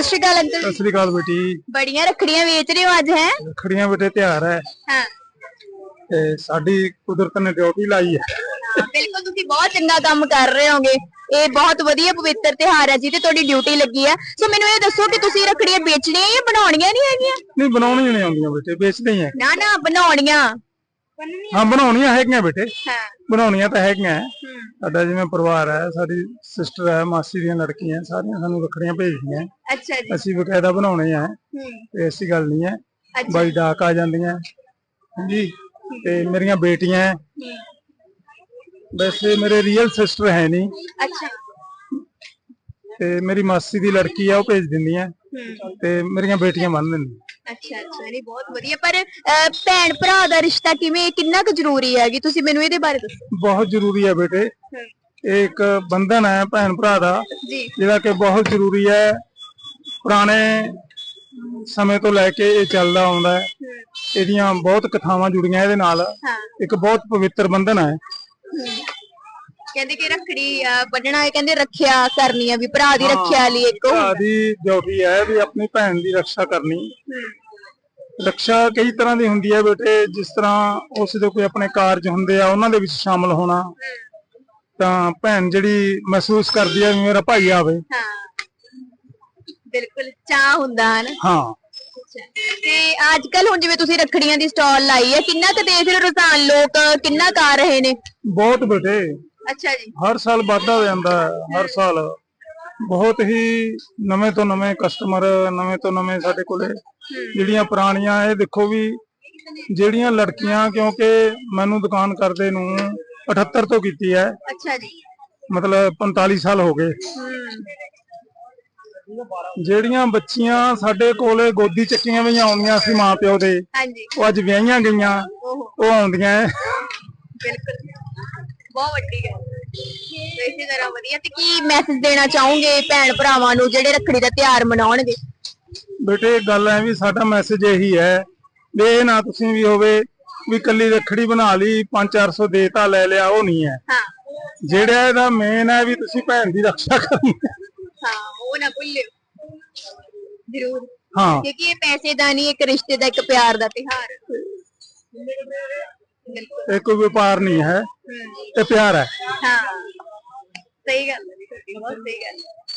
ਸਤਿ ਸ਼੍ਰੀ ਅਕਾਲ ਅੰਕਲ ਸਤਿ ਸ੍ਰੀ ਅਕਾਲ ਬੇਟੀ। ਬੜੀਆਂ ਰੱਖੜੀਆਂ ਵੇਚ ਰਹੇ ਹੋ ਅੱਜ ਹੈ? ਰੱਖੜੀਆਂ ਬੇਟੇ ਤਿਉਹਾਰ ਹੈ ਹਾਂ। ਤੇ ਸਾਡੀ ਕੁਦਰਤ ਨੇ ਡਿਊਟੀ ਲਾਈ ਹੈ ਹਾਂ, ਬਿਲਕੁਲ ਤੁਸੀਂ ਬਹੁਤ ਚੰਗਾ ਕੰਮ ਕਰ ਰਹੇ ਹੋਗੇ। ਇਹ ਬਹੁਤ ਵਧੀਆ ਪਵਿੱਤਰ ਤਿਉਹਾਰ ਹੈ ਜੀ ਤੇ ਤੁਹਾਡੀ ਡਿਊਟੀ ਲੱਗੀ ਹੈ ਸੋ ਮੈਨੂੰ ਇਹ ਦੱਸੋ ਕਿ ਤੁਸੀਂ ਰੱਖੜੀਆਂ ਵੇਚਣੀਆਂ ਜਾਂ ਬਣਾਉਣੀਆਂ ਨਹੀਂ ਹੈਗੀਆਂ? ਨਹੀਂ ਬਣਾਉਣੀਆਂ ਨਹੀਂ ਆਉਂਦੀਆਂ ਬੇਟੇ ਵੇਚਦੇ ਹੀ ਹੈ ਨਾ ਨਾ ਬਣਾਉਣੀਆਂ। ਹਾਂ ਬਣਾਉਣੀਆਂ ਹੈਗੀਆਂ ਬੇਟੇ। ਹਾਂ। ਬਣਾਉਣੀਆਂ ਤਾਂ ਹੈਗੀਆਂ। ਸਾਡਾ ਜਿਵੇਂ ਪਰਿਵਾਰ ਹੈ ਸਾਡੀ ਸਿਸਟਰ ਹੈ ਮਾਸੀ ਦੀਆਂ ਲੜਕੀਆਂ ਸਾਰੀਆਂ ਸਾਨੂੰ ਰੱਖੜੀਆਂ ਭੇਜਦੀਆਂ। ਅੱਛਾ ਜੀ। ਅਸੀਂ ਬਕਾਇਦਾ ਬਣਾਉਣੇ ਆ। ਤੇ ਐਸੀ ਗੱਲ ਨਹੀਂ ਹੈ। ਬਾਈ ਡਾਕ ਆ ਜਾਂਦੀਆਂ। ਹਾਂਜੀ। ਤੇ ਮੇਰੀਆਂ ਬੇਟੀਆਂ। ਵੈਸੇ ਮੇਰੇ ਰੀਅਲ ਸਿਸਟਰ ਹੈ ਨਹੀਂ। ਅੱਛਾ। ਤੇ ਮੇਰੀ ਮਾਸੀ ਦੀ ਲੜਕੀ ਆ ਉਹ ਭੇਜ ਦਿੰਦੀਆਂ ਤੇ ਮੇਰੀਆਂ ਬੇਟੀਆਂ ਬੰਨ ਦਿੰਦੀਆਂ ਅੱਛਾ ਅੱਛਾ ਨਹੀਂ ਬਹੁਤ ਵਧੀਆ। ਪਰ ਅਹ, ਭੈਣ ਭਰਾ ਦਾ ਰਿਸ਼ਤਾ ਕਿਵੇਂ ਕਿੰਨਾ ਕੁ ਜ਼ਰੂਰੀ ਹੈਗੀ ਤੁਸੀਂ ਮੈਨੂੰ ਇਹਦੇ ਬਾਰੇ ਦੱਸੋ। ਬਹੁਤ ਜ਼ਰੂਰੀ ਹੈ ਬੇਟੇ। ਹੂੰ, ਇਹ ਇੱਕ ਬੰਧਨ ਹੈ ਭੈਣ ਭਰਾ ਦਾ ਜੀ। ਜਿਹੜਾ ਕਿ ਬਹੁਤ ਜ਼ਰੂਰੀ ਹੈ ਪੁਰਾਣੇ ਸਮੇਂ ਤੋਂ ਲੈ ਕੇ ਇਹ ਚੱਲਦਾ ਆਉਂਦਾ ਹੈ। ਇਹਦੀਆਂ ਬਹੁਤ ਕਥਾਵਾਂ ਜੁੜੀਆਂ ਇਹਦੇ ਨਾਲ। ਹਾਂ। ਇੱਕ ਬਹੁਤ ਪਵਿੱਤਰ ਬੰਧਨ ਹੂੰ। ਕਹਿੰਦੇ ਕਿ ਰੱਖੜੀ ਅਹ, ਬੰਨਣਾ ਹੈ ਕਹਿੰਦੇ ਰੱਖਿਆ ਕਰਨੀ ਆ ਵੀ ਭਰਾ ਦੀ ਰੱਖਿਆ ਲਈ ਇੱਕ ਭਰਾ। ਦੀ ਡਿਊਟੀ ਹੈ ਵੀ ਆਪਣੀ ਭੈਣ ਦੀ ਰੱਖਿਆ ਕਰਨੀ। ਰੱਖਿਆ ਕਈ ਤਰ੍ਹਾਂ ਦੀ ਹੁੰਦੀ ਹੈ ਬੇਟੇ ਜਿਸ ਤਰ੍ਹਾਂ ਉਸ ਦੇ ਕੋਈ ਆਪਣੇ ਕਾਰਜ ਹੁੰਦੇ ਆ ਉਹਨਾਂ ਦੇ ਵਿੱਚ ਸ਼ਾਮਲ ਹੋਣਾ। ਤਾਂ ਭੈਣ ਜਿਹੜੀ ਮਹਿਸੂਸ ਕਰਦੀ ਹੈ ਮੇਰਾ ਭਾਈ ਆਵੇ। ਹਾਂ। ਬਿਲਕੁਲ ਚਾਹ ਹੁੰਦਾ ਹੈ ਨਾ? ਹਾਂ। ਅੱਛਾ। ਤੇ ਅੱਜ ਕੱਲ ਹੁਣ ਜਿਵੇਂ ਤੁਸੀਂ ਰੱਖੜੀਆਂ ਦੀ ਸਟਾਲ ਲਾਈ ਹੈ ਕਿੰਨਾ ਕੁ ਦੇਖ ਰਹੇ ਰੁਝਾਨ? ਲੋਕ ਕਿੰਨਾ ਕੁ ਆ ਰਹੇ ਨੇ? ਬਹੁਤ ਬੇਟੇ। ਅੱਛਾ ਜੀ। ਹਰ ਸਾਲ ਵਾਧਾ ਹੋ ਜਾਂਦਾ ਹੈ ਹਰ ਸਾਲ। ਬਹੁਤ ਹੀ ਨਵੇਂ ਤੋਂ ਨਵੇਂ ਕਸਟਮਰ ਨਵੇਂ ਤੋਂ ਨਵੇਂ ਸਾਡੇ ਕੋਲੇ ਜਿਹੜੀਆਂ ਪੁਰਾਣੀਆਂ ਇਹ ਦੇਖੋ ਵੀ ਜਿਹੜੀਆਂ ਲੜਕੀਆਂ ਕਿਉਂਕਿ ਮੈਨੂੰ ਦੁਕਾਨ ਕਰਦੇ ਨੂੰ 78 ਤੋਂ ਕੀਤੀ ਹੈ। ਅੱਛਾ ਜੀ। ਮਤਲਬ 45 ਸਾਲ ਹੋ ਗਏ। ਜਿਹੜੀਆਂ ਬੱਚੀਆਂ ਸਾਡੇ ਕੋਲੇ ਗੋਦੀ ਚੱਕੀਆਂ ਹੋਈਆਂ ਆਉਂਦੀਆਂ ਸੀ ਮਾਂ ਪਿਓ ਦੇ ਹਾਂਜੀ। ਉਹ ਅੱਜ ਵਿਆਹੀਆਂ ਗਈਆਂ ਉਹ ਆਉਂਦੀਆਂ। ਬਿਲਕੁਲ। ਬਹੁਤ ਵੱਡੀ ਗੱਲ ਹੈ। ਤੇ ਇਸੇ ਤਰ੍ਹਾਂ ਵਧੀਆ ਤੇ ਕੀ ਮੈਸੇਜ ਦੇਣਾ ਚਾਹੋਗੇ ਭੈਣ ਭਰਾਵਾਂ ਨੂੰ ਜਿਹੜੇ ਰੱਖੜੀ ਦਾ ਤਿਉਹਾਰ ਮਨਾਉਣਗੇ ਬੇਟੇ ਗੱਲ ਐ ਵੀ ਸਾਡਾ ਮੈਸੇਜ ਇਹੀ ਹੈ ਵੀ ਇਹ ਨਾ ਤੁਸੀਂ ਵੀ ਹੋਵੇ ਵੀ ਕੱਲੀ ਰੱਖੜੀ ਬਣਾ ਲਈ 5-400 ਦੇਤਾ ਲੈ ਲਿਆ ਉਹ ਨਹੀਂ ਹੈ ਹਾਂ ਜਿਹੜਾ ਇਹਦਾ ਮੇਨ ਹੈ ਵੀ ਤੁਸੀਂ ਭੈਣ ਦੀ ਰੱਖਿਆ ਕਰਨੀ ਹੈ। ਹਾਂ ਉਹ ਨਾ ਭੁੱਲਿਓ ਜ਼ਰੂਰ ਹਾਂ ਕਿਉਂਕਿ ਇਹ ਪੈਸੇ ਦਾ ਨਹੀਂ ਇੱਕ ਰਿਸ਼ਤੇ ਦਾ ਇੱਕ ਪਿਆਰ ਦਾ। ਬਿਲਕੁਲ ਇਹ ਕੋਈ ਵਪਾਰ ਨਹੀਂ ਹੂੰ। ਇਹ ਪਿਆਰ ਹੈ। ਹਾਂ। ਸਹੀ ਗੱਲ ਹੈ। ਬਹੁਤ ਸਹੀ ਗੱਲ ਹੈ।